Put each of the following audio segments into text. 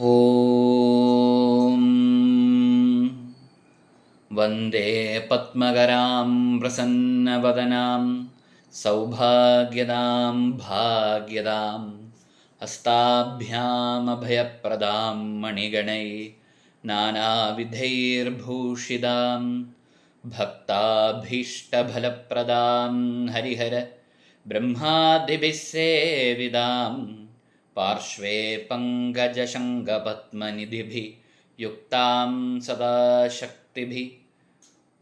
ॐ वन्दे पद्मकरां प्रसन्नवदनां सौभाग्यदां भाग्यदां हस्ताभ्यामभयप्रदां मणिगणै नानाविधैर्भूषितां भक्ताभीष्टफलप्रदां हरिहर ब्रह्मादिभिः सेविदां पार्श्वे पङ्कजशङ्खपद्मनिधिभिः युक्तां सदा शक्तिभिः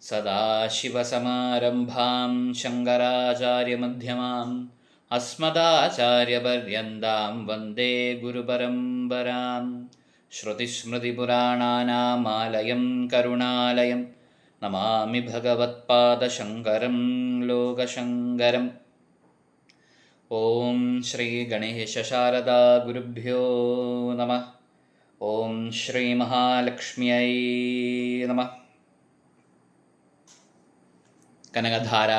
सदाशिवसमारम्भां शङ्कराचार्यमध्यमाम् अस्मदाचार्यपर्यन्तां वन्दे गुरुपरम्परां श्रुतिस्मृतिपुराणानामालयं करुणालयं नमामि भगवत्पादशङ्करं लोकशङ्करम् ഓം ശ്രീ ഗണേശ ശാരദ ഗുരുഭ്യോ നമ. ഓം ശ്രീ മഹാലക്ഷ്മിയൈ നമ. കനകധാര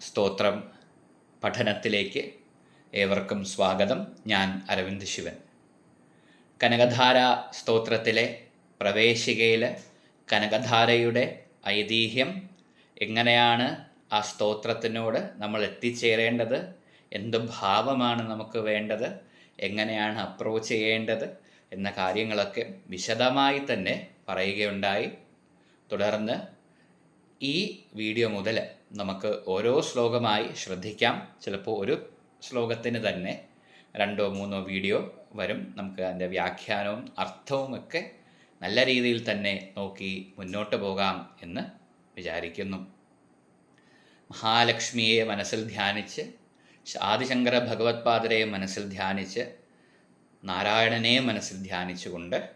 സ്തോത്രം പഠനത്തിലേക്ക് ഏവർക്കും സ്വാഗതം. ഞാൻ അരവിന്ദ് ശിവൻ. കനകധാര സ്തോത്രത്തിലെ പ്രവേശികയിൽ കനകധാരയുടെ ഐതിഹ്യം എങ്ങനെയാണ് ആ സ്തോത്രത്തിനോട് നമ്മൾ എത്തിച്ചേരേണ്ടത് എന്ത് ഭാവമാണ് നമുക്ക് വേണ്ടത്? എങ്ങനെയാണ് അപ്രോച്ച് ചെയ്യേണ്ടത്? എന്ന കാര്യങ്ങളൊക്കെ വിശദമായി തന്നെ പറയുകയുണ്ടായി. തുടർന്ന് ഈ വീഡിയോ മുതൽ നമുക്ക് ഓരോ ശ്ലോകമായി ശ്രദ്ധിക്കാം. ചിലപ്പോൾ ഒരു ശ്ലോകത്തിന് തന്നെ രണ്ടോ മൂന്നോ വീഡിയോ വരും. നമുക്ക് അതിന്റെ വ്യാഖ്യാനവും അർത്ഥവും ഒക്കെ നല്ല രീതിയിൽ തന്നെ നോക്കി മുന്നോട്ട് പോകാം എന്ന് വിചാരിക്കുന്നു. മഹാലക്ഷ്മിയെ മനസ്സിൽ ധ്യാനിച്ച് ആദിശങ്കര ഭഗവത്പാദരെ മനസ്സിൽ ധ്യാനിച്ച് നാരായണനെ മനസ്സിൽ ധ്യാനിച്ചുകൊണ്ട്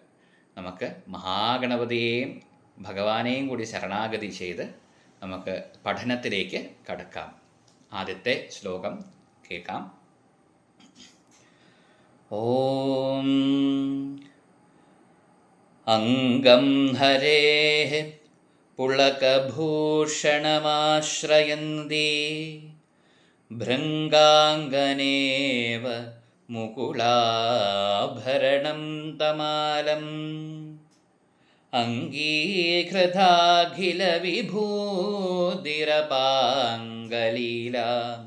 നമുക്ക് മഹാഗണപതിയെയും ഭഗവാനെയും കൂടി ശരണാഗതി ചെയ്ത് നമുക്ക് പഠനത്തിലേക്ക് കടക്കാം. ആദ്യത്തെ ശ്ലോകം കേൾക്കാം. ഓം അംഗം ഹരേ പുളകഭൂഷണമാശ്രയന്തി. भृङ्गाङ्गनेव मुकुलाभरणं तमालम्। अङ्गीकृताखिलविभूदिरपाङ्गलीला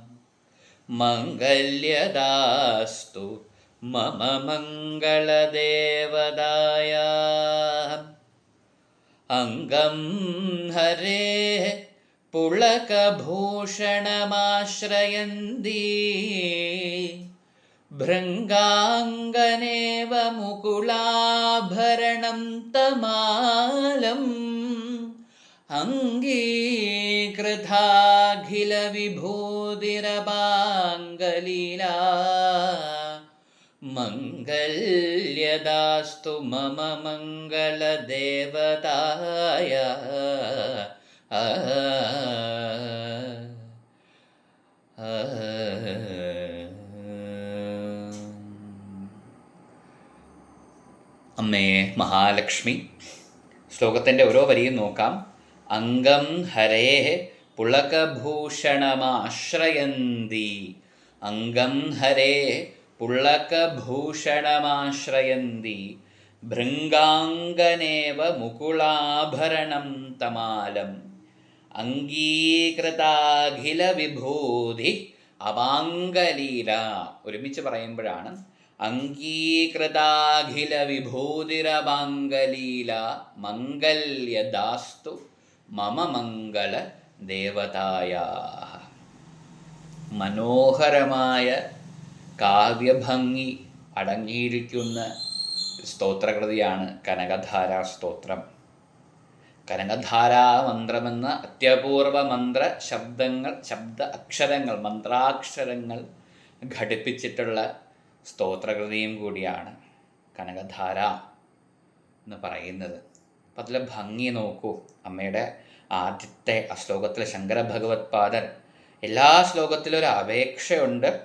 मङ्गल्यदास्तु मम मङ्गलदेवदाया। अङ्गं हरेः പുളകഭൂഷണമാശ്രയന്തി. ഭൃംഗാംഗനേവ മുകുളാഭരണം തമാലം. അംഗീകൃതാഖിലവിഭൂതിരപാങ്കലീല മംഗല്യദാസ്തു മമ മംഗളദേവതായ. ആ അമ്മേ മഹാലക്ഷ്മി ശ്ലോകത്തിന്റെ ഓരോ വരിയും നോക്കാം. അംഗം ഹരേ പുളകഭൂഷണമാശ്രയന്തി. അംഗം ഹരേ പുളകഭൂഷണമാശ്രയന്തി. ഭൃംഗാംഗനേവ മുകുളാഭരണം തമാലം. അംഗീകൃതാഖില വിഭൂതി അവാങ്കലീല ഒരുമിച്ച് പറയുമ്പോഴാണ് അംഗീകൃതാഖില വിഭൂതിരവാങ്കലീല മംഗല്യദാസ്തു മമ മംഗള ദേവതായ. മനോഹരമായ കാവ്യഭംഗി അടങ്ങിയിരിക്കുന്ന സ്തോത്രകൃതിയാണ് കനകധാരാ സ്തോത്രം കനകധാരാ മന്ത്രമെന്ന അത്യപൂർവ മന്ത്ര ശബ്ദങ്ങൾ ശബ്ദ അക്ഷരങ്ങൾ മന്ത്രാക്ഷരങ്ങൾ ഘടിപ്പിച്ചിട്ടുള്ള സ്തോത്രകൃതിയും കൂടിയാണ് കനകധാര എന്ന് പറയുന്നത്. അപ്പം അതിലെ ഭംഗി നോക്കൂ. അമ്മയുടെ ആദ്യത്തെ ആ ശ്ലോകത്തിലെ ശങ്കര ഭഗവത്പാദൻ എല്ലാ ശ്ലോകത്തിലും ഒരു അപേക്ഷയുണ്ട്.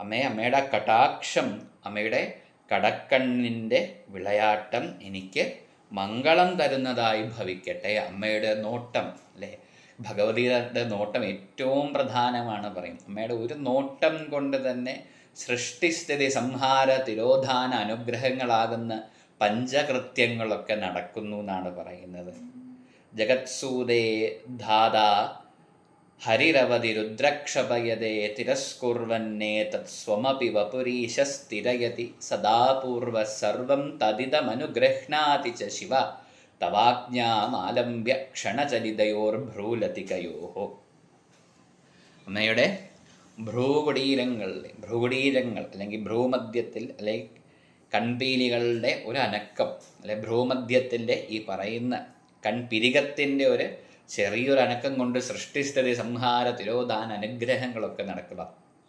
അമ്മേ അമ്മയുടെ കടാക്ഷം അമ്മയുടെ കടക്കണ്ണിന്റെ വിളയാട്ടം എനിക്ക് മംഗളം തരുന്നതായി ഭവിക്കട്ടെ. അമ്മയുടെ നോട്ടം അല്ലേ? ഭഗവതിയുടെ നോട്ടം ഏറ്റവും പ്രധാനമാണ് പറയും. അമ്മയുടെ ഒരു നോട്ടം കൊണ്ട് തന്നെ സൃഷ്ടിസ്ഥിതി സംഹാര തിരോധാന അനുഗ്രഹങ്ങളാകുന്ന പഞ്ചകൃത്യങ്ങളൊക്കെ നടക്കുന്നു എന്നാണ് പറയുന്നത്. ജഗത്സൂതേ ധാതാ ഹരിരവധി രുദ്രക്ഷപയതേ തിരസ്കുർവന്നേ തത്സ്വമപി വപുരീശസ്ഥിരയതി സ്ഥിരയതി പൂർവ സർവം തദിതമനുഗൃഹ്ണാതി ച ശിവ തവാജ്ഞാമാലംബ്യ ക്ഷണചലിതയോർഭ്രൂലതികയോ അമ്മയുടെ ഭ്രൂകുടീരങ്ങളിലെ ഭ്രൂകുടീരങ്ങൾ അല്ലെങ്കിൽ ഭ്രൂമധ്യത്തിൽ അല്ലെങ്കിൽ കൺപീലികളുടെ ഒരു അനക്കം അല്ലെ ഭ്രൂമധ്യത്തിന്റെ ഈ പറയുന്ന കൺപിരികത്തിന്റെ ഒരു ചെറിയൊരു അനക്കം കൊണ്ട് സൃഷ്ടിസ്ഥിതി സംഹാര തിരോധാന അനുഗ്രഹങ്ങളൊക്കെ നടക്കുക.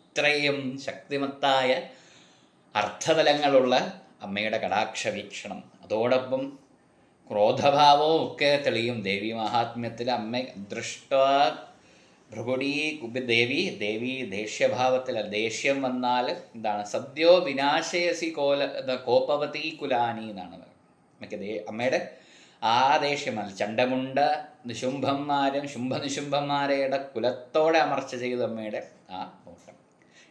അത്രയും ശക്തിമത്തായ അർത്ഥതലങ്ങളുള്ള അമ്മയുടെ കടാക്ഷ വീക്ഷണം. അതോടൊപ്പം ക്രോധഭാവവും ഒക്കെ തെളിയും ദേവി മഹാത്മ്യത്തിൽ അമ്മ ദൃഷ്ട ഭൃഗുടി കുബി ദേവി ദേഷ്യഭാവത്തിൽ ദേഷ്യം വന്നാൽ എന്താണ്? സദ്യോ വിനാശയസി കോല കോപവതി കുലാനി എന്നാണ് അമ്മയ്ക്ക് അമ്മയുടെ ആ ദേഷ്യം ചണ്ടമുണ്ട നിശുംഭന്മാരും ശുംഭനിശുംഭന്മാരുടെ കുലത്തോടെ അമർച്ച ചെയ്തു അമ്മയുടെ ആ നോട്ടം.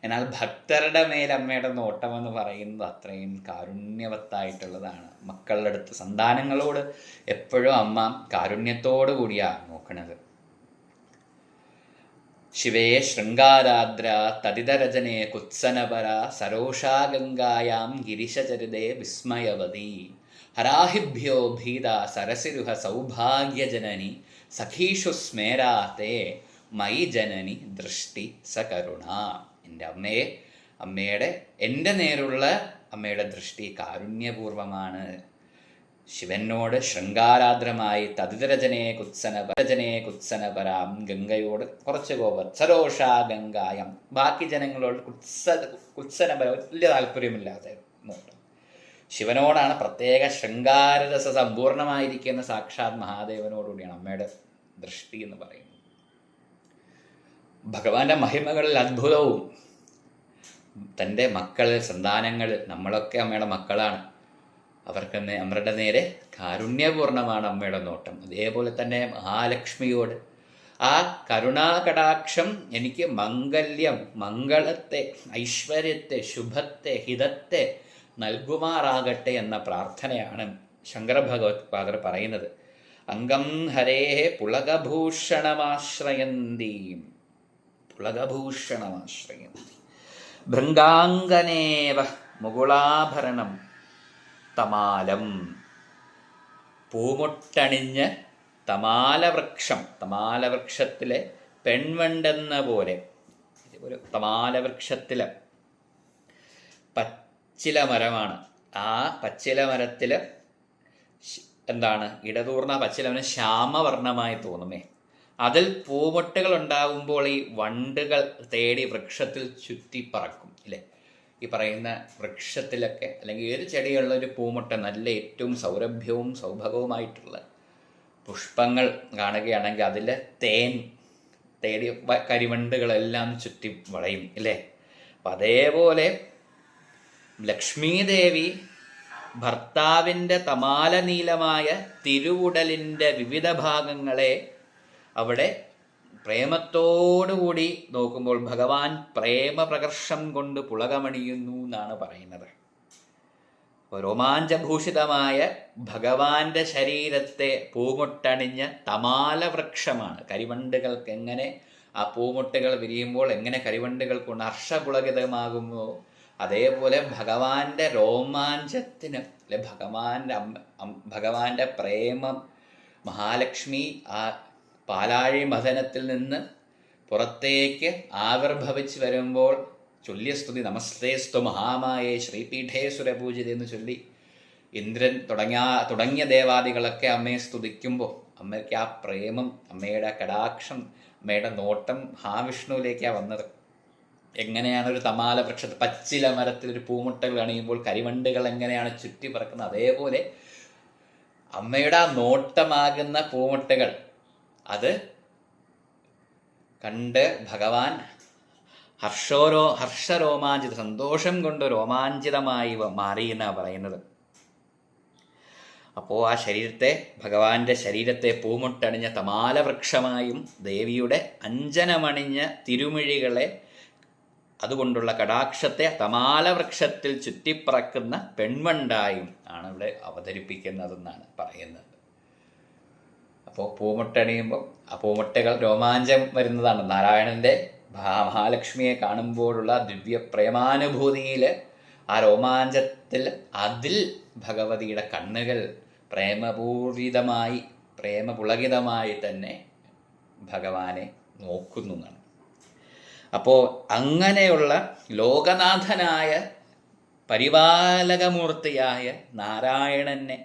എന്നാൽ ഭക്തരുടെ മേൽ അമ്മയുടെ നോട്ടം എന്ന് പറയുന്നത് അത്രയും കാരുണ്യവത്തായിട്ടുള്ളതാണ്. മക്കളുടെ അടുത്ത് സന്താനങ്ങളോട് എപ്പോഴും അമ്മ കാരുണ്യത്തോടു കൂടിയാണ് നോക്കണത്. ശിവേ ശൃംഗാരാദ്ര തദിതരചനെ കുത്സനപര സരോഷാഗംഗായാം ഗിരിശചരിതേ വിസ്മയവതി. ഹരാഹിഭ്യോ ഭീത സരസിരുഹ സൗഭാഗ്യജനനി സഖീഷു സ്മേരാത്തെ മൈ ജനനി ദൃഷ്ടി സകരുണ. എന്റെ അമ്മയെ അമ്മയുടെ എന്റെ നേരുള്ള അമ്മയുടെ ദൃഷ്ടി കാരുണ്യപൂർവമാണ്. ശിവനോട് ശൃംഗാരാദ്രമായി തതിതരജനെ കുത്സന രചനയെ കുത്സന പരാം ഗംഗയോട് കുറച്ച് കോപം. സരോഷ ഗംഗായം. ബാക്കി ജനങ്ങളോട് കുത്സ കുത്സനപര വലിയ താല്പര്യമില്ലാതെ ശിവനോടാണ് പ്രത്യേക ശൃംഗാരരസ സമ്പൂർണമായിരിക്കുന്ന സാക്ഷാത് മഹാദേവനോടുകൂടിയാണ് അമ്മയുടെ ദൃഷ്ടി എന്ന് പറയുന്നത്. ഭഗവാന്റെ മഹിമകളിൽ അത്ഭുതവും തന്റെ മക്കൾ സന്താനങ്ങൾ നമ്മളൊക്കെ അമ്മയുടെ മക്കളാണ്. അവർക്ക് അമ്മയുടെ നേരെ കാരുണ്യപൂർണമാണ് അമ്മയുടെ നോട്ടം. അതേപോലെ തന്നെ മഹാലക്ഷ്മിയോട് ആ കരുണാകടാക്ഷം എനിക്ക് മംഗല്യം മംഗളത്തെ ഐശ്വര്യത്തെ ശുഭത്തെ ഹിതത്തെ നൽകുമാറാകട്ടെ എന്ന പ്രാർത്ഥനയാണ് ശങ്കരഭഗവത് പാദർ പറയുന്നത്. അംഗം ഹരേ പുളകഭൂഷണമാശ്രയന്തി. പുളകഭൂഷണമാശ്രയന്തി. ഭൃംഗാംഗനേവ മുകുളാഭരണം തമാലം. പൂമുട്ടണിഞ്ഞ് തമാലവൃക്ഷം തമാലവൃക്ഷത്തിലെ പെൺവണ്ടെന്ന പോലെ ഒരു തമാലവൃക്ഷത്തിലെ പച്ചില മരമാണ് ആ പച്ചില മരത്തിൽ എന്താണ്? ഇടതൂർന്ന പച്ചിലവന് ശ്യാമവർണമായി തോന്നുമേ. അതിൽ പൂമൊട്ടുകൾ ഉണ്ടാകുമ്പോൾ ഈ വണ്ടുകൾ തേടി വൃക്ഷത്തിൽ ചുറ്റി പറക്കും ഇല്ലേ? ഈ പറയുന്ന വൃക്ഷത്തിലൊക്കെ അല്ലെങ്കിൽ ഏത് ചെടിയുള്ള ഒരു പൂമുട്ട നല്ല ഏറ്റവും സൗരഭ്യവും സൗഭവവുമായിട്ടുള്ള പുഷ്പങ്ങൾ കാണുകയാണെങ്കിൽ അതിലെ തേൻ തേടി കരിവണ്ടുകളെല്ലാം ചുറ്റി വളയും ഇല്ലേ? അപ്പം അതേപോലെ ലക്ഷ്മീദേവി ഭർത്താവിന്റെ തമാലനീലമായ തിരുവുടലിന്റെ വിവിധ ഭാഗങ്ങളെ അവിടെ പ്രേമത്തോടുകൂടി നോക്കുമ്പോൾ ഭഗവാൻ പ്രേമപ്രകർഷം കൊണ്ട് പുളകമണിയുന്നു എന്നാണ് പറയുന്നത്. രോമാഞ്ചഭൂഷിതമായ ഭഗവാന്റെ ശരീരത്തെ പൂമുട്ടണിഞ്ഞ തമാല വൃക്ഷമാണ് കരിവണ്ടുകൾക്ക് എങ്ങനെ ആ പൂമുട്ടുകൾ വിരിയുമ്പോൾ എങ്ങനെ കരിവണ്ടുകൾ കൊണ്ട് ഹർഷപുളകിതമാകുമോ അതേപോലെ ഭഗവാന്റെ രോമാഞ്ചത്തിന് അല്ലെ ഭഗവാന്റെ ഭഗവാന്റെ പ്രേമം മഹാലക്ഷ്മി ആ പാലാഴി മഥനത്തിൽ നിന്ന് പുറത്തേക്ക് ആവിർഭവിച്ച് വരുമ്പോൾ ചൊല്യസ്തുതി നമസ്തേസ്തു മഹാമായേ ശ്രീപീഠേ സുരപൂജിത എന്ന് ചൊല്ലി ഇന്ദ്രൻ തുടങ്ങിയ തുടങ്ങിയ ദേവാദികളൊക്കെ അമ്മയെ സ്തുതിക്കുമ്പോൾ അമ്മയ്ക്ക് ആ പ്രേമം അമ്മയുടെ കടാക്ഷം അമ്മയുടെ നോട്ടം മഹാവിഷ്ണുവിലേക്കാണ് വന്നത്. എങ്ങനെയാണ് ഒരു തമാല വൃക്ഷത്ത് പച്ചില മരത്തിൽ ഒരു പൂമുട്ടകൾ അണിയുമ്പോൾ കരിമണ്ടുകൾ എങ്ങനെയാണ് ചുറ്റി പറക്കുന്നത്? അതേപോലെ അമ്മയുടെ ആ നോട്ടമാകുന്ന പൂമുട്ടകൾ അത് കണ്ട് ഭഗവാൻ ഹർഷോരോ ഹർഷരോമാഞ്ചിത സന്തോഷം കൊണ്ട് രോമാഞ്ചിതമായി മാറിയെന്നാണ് പറയുന്നത്. അപ്പോൾ ആ ശരീരത്തെ ഭഗവാന്റെ ശരീരത്തെ പൂമുട്ടണിഞ്ഞ തമാല വൃക്ഷമായും ദേവിയുടെ അഞ്ജനമണിഞ്ഞ തിരുമിഴികളെ അതുകൊണ്ടുള്ള കടാക്ഷത്തെ തമാലവൃക്ഷത്തിൽ ചുറ്റിപ്പറക്കുന്ന പെൺവണ്ടായും ആണ് ഇവിടെ അവതരിപ്പിക്കുന്നതെന്നാണ് പറയുന്നത്. അപ്പോൾ പൂമുട്ടണിയുമ്പോൾ ആ പൂമുട്ടകൾ രോമാഞ്ചം വരുന്നതാണ്. നാരായണന്റെ മഹാലക്ഷ്മിയെ കാണുമ്പോഴുള്ള ദിവ്യ പ്രേമാനുഭൂതിയിൽ ആ രോമാഞ്ചത്തിൽ അതിൽ ഭഗവതിയുടെ കണ്ണുകൾ പ്രേമപൂർവിതമായി പ്രേമപുളകിതമായി തന്നെ ഭഗവാനെ നോക്കുന്നു എന്നാണ്. അപ്പോൾ അങ്ങനെയുള്ള ലോകനാഥനായ പരിപാലകമൂർത്തിയായ നാരായണനെ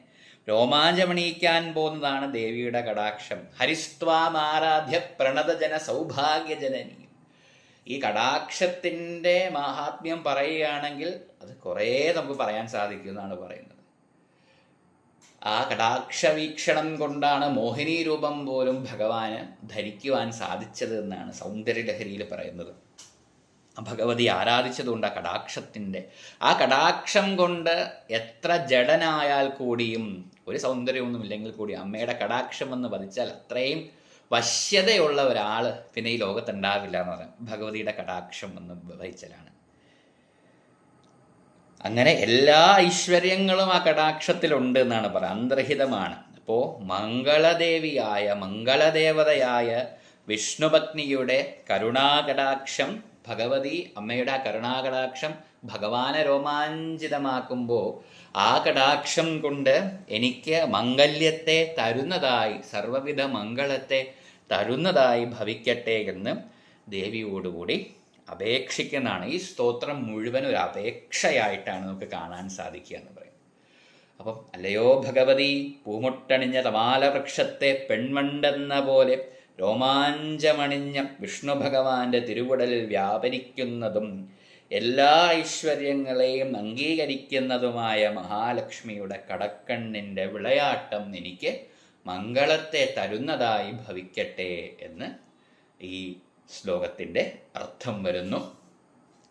രോമാഞ്ചമണിയിക്കാൻ പോകുന്നതാണ് ദേവിയുടെ കടാക്ഷം. ഹരിസ്ത്വാമാരാധ്യ പ്രണതജന സൗഭാഗ്യജനനി. ഈ കടാക്ഷത്തിന്റെ മാഹാത്മ്യം പറയുകയാണെങ്കിൽ അത് കുറേ നമുക്ക് പറയാൻ സാധിക്കും എന്നാണ് പറയുന്നത്. ആ കടാക്ഷ വീക്ഷണം കൊണ്ടാണ് മോഹിനി രൂപം പോലും ഭഗവാന് ധരിക്കുവാൻ സാധിച്ചത് എന്നാണ് സൗന്ദര്യലഹരിയിൽ പറയുന്നത്. ഭഗവതി ആരാധിച്ചതുകൊണ്ട് ആ കടാക്ഷത്തിന്റെ ആ കടാക്ഷം കൊണ്ട് എത്ര ജഡനായാൽ കൂടിയും ഒരു സൗന്ദര്യമൊന്നും ഇല്ലെങ്കിൽ കൂടി അമ്മയുടെ കടാക്ഷം എന്ന് പതിച്ചാൽ അത്രയും വശ്യതയുള്ള ഒരാൾ പിന്നെ ഈ ലോകത്തുണ്ടാവില്ല എന്ന് പറയാം. ഭഗവതിയുടെ കടാക്ഷം എന്ന് വഹിച്ചാലാണ് അങ്ങനെ എല്ലാ ഐശ്വര്യങ്ങളും ആ കടാക്ഷത്തിലുണ്ട് എന്നാണ് പറയുക. അന്തർഹിതമാണ്. അപ്പോൾ മംഗളദേവിയായ മംഗളദേവതയായ വിഷ്ണുപത്നിയുടെ കരുണാകടാക്ഷം ഭഗവതി അമ്മയുടെ ആ കരുണാകടാക്ഷം ഭഗവാനെ രോമാഞ്ചിതമാക്കുമ്പോൾ ആ കടാക്ഷം കൊണ്ട് എനിക്ക് മംഗല്യത്തെ തരുന്നതായി സർവവിധ മംഗളത്തെ തരുന്നതായി ഭവിക്കട്ടെ എന്ന് ദേവിയോടുകൂടി അപേക്ഷിക്കുന്നതാണ്. ഈ സ്തോത്രം മുഴുവൻ ഒരു അപേക്ഷയായിട്ടാണ് നമുക്ക് കാണാൻ സാധിക്കുക എന്ന് പറയും അപ്പം അല്ലയോ ഭഗവതി പൂമുട്ടണിഞ്ഞ തമാലവൃക്ഷത്തെ പെൺമണ്ടെന്ന പോലെ രോമാഞ്ചമണിഞ്ഞ വിഷ്ണു ഭഗവാന്റെ തിരുവുടലിൽ വ്യാപരിക്കുന്നതും എല്ലാ ഐശ്വര്യങ്ങളെയും അംഗീകരിക്കുന്നതുമായ മഹാലക്ഷ്മിയുടെ കടക്കണ്ണിന്റെ വിളയാട്ടം എനിക്ക് മംഗളത്തെ തരുന്നതായി ഭവിക്കട്ടെ എന്ന് ഈ ശ്ലോകത്തിന്റെ അർത്ഥം വരുന്നു.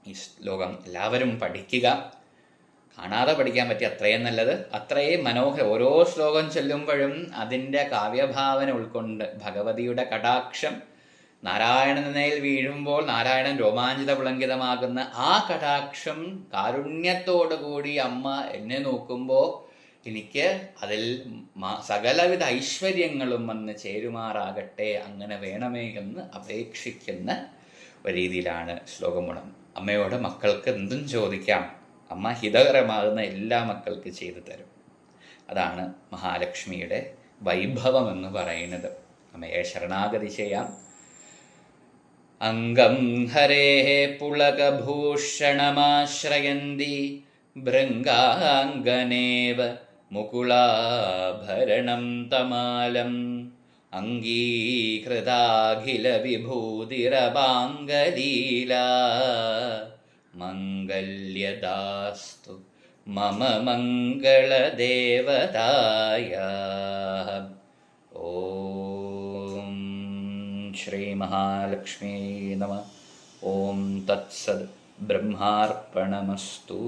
ഈ ശ്ലോകം എല്ലാവരും പഠിക്കുക. കാണാതെ പഠിക്കാൻ പറ്റിയ അത്രയും നല്ലത്. അത്രയും മനോഹര ഓരോ ശ്ലോകം ചൊല്ലുമ്പോഴും അതിന്റെ കാവ്യഭാവന ഉൾക്കൊണ്ട് ഭഗവതിയുടെ കടാക്ഷം നാരായണനയിൽ വീഴുമ്പോൾ നാരായണൻ രോമാഞ്ചിത പുളങ്കിതമാകുന്ന ആ കടാക്ഷം കാരുണ്യത്തോടുകൂടി അമ്മ എന്നെ നോക്കുമ്പോൾ എനിക്ക് അതിൽ സകലവിധ ഐശ്വര്യങ്ങളും വന്ന് ചേരുമാറാകട്ടെ അങ്ങനെ വേണമേ എന്ന് അപേക്ഷിക്കുന്ന ഒരു രീതിയിലാണ് ശ്ലോകമുണം അമ്മയോട് മക്കൾക്ക് എന്തും ചോദിക്കാം. അമ്മ ഹിതകരമാകുന്ന എല്ലാ മക്കൾക്ക് ചെയ്തു തരും. അതാണ് മഹാലക്ഷ്മിയുടെ വൈഭവം എന്ന് പറയുന്നത്. അമ്മയെ ശരണാഗതി ചെയ്യാം. അംഗം ഹരേ പുളകഭൂഷണമാശ്രയന്തി ഭൃംഗാംഗനേവ मुकुलाभरणं तमालम् अङ्गीकृताखिलविभूतिरबाङ्गलीला। मङ्गल्यदास्तु मम मङ्गलदेवतायाः। ॐ श्रीमहालक्ष्मी नमः। ॐ तत्सद् ब्रह्मार्पणमस्तु।